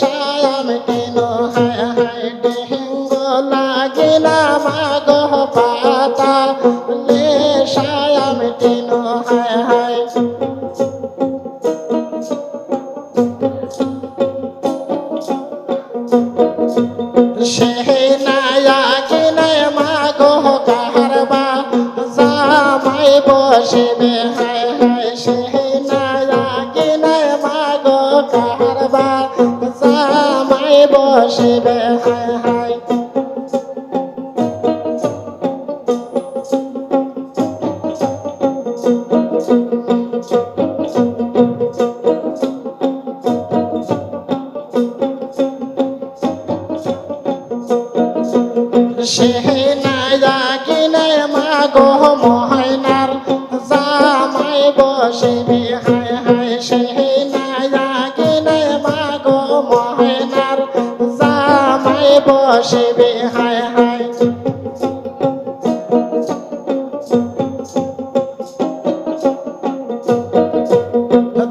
সায়াম কেন হায় হায়? হেঙ্গ লাগি না মাগো জামাই বসিবে হায় হায়। সেই নায়া কিনে মাগো মহাইনার জামাই বসিবে হায় বসিবে হায় হায়।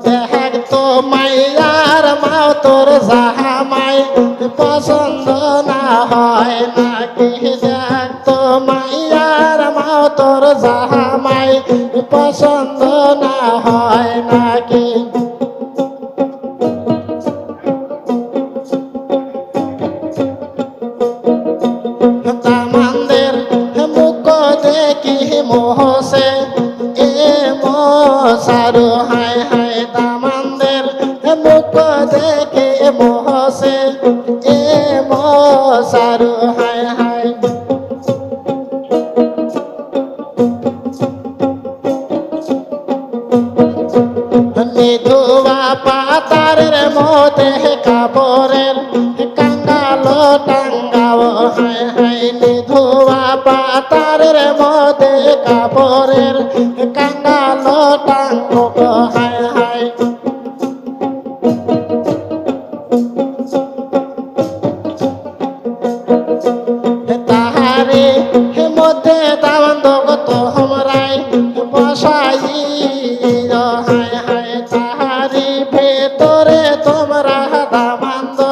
দেখ তো মাইয়ার মাও তোর জাহামাই পছন্দ না হয় নাকি? দেখ তো মাইয়ার মাও তোর জাহামাই পছন্দ না হয় নাকি? মোহসে এ মশারু হায় হায় দামানদের মুখ দেখে মোহসে। এ মশারু হায় হায় হায় হায় নিধুয়া পাতারের মধ্যে কাপড়ের কাঙ্গালো টাঙ্গো হায় হায়। তাহারে মধ্যে দাবন্ধ কত হমরাই বসাই হায় হায় তাহারি ভেতরে তোমরা দাবন্ধ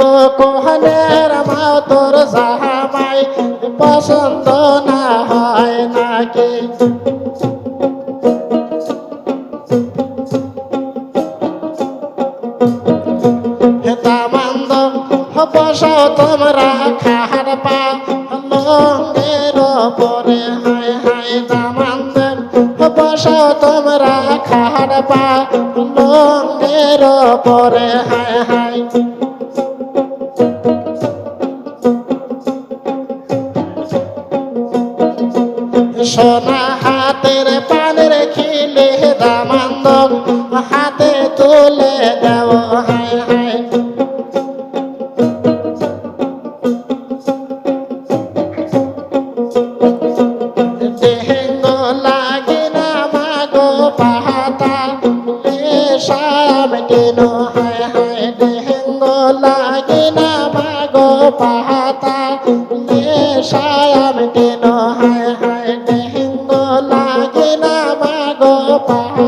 দেখ তো কোনের মাও তোর জাহামাই পছন্দ না হয় নাকি? তোমরা পরে হায় হায় তোমরা খাহার পা, লঙ্গের পরে হায় হায় সোনা হাতের পানের খিলে দামান্দ হাতে তুলে দেও হায় হায়। পাহাতা সায়াম কেন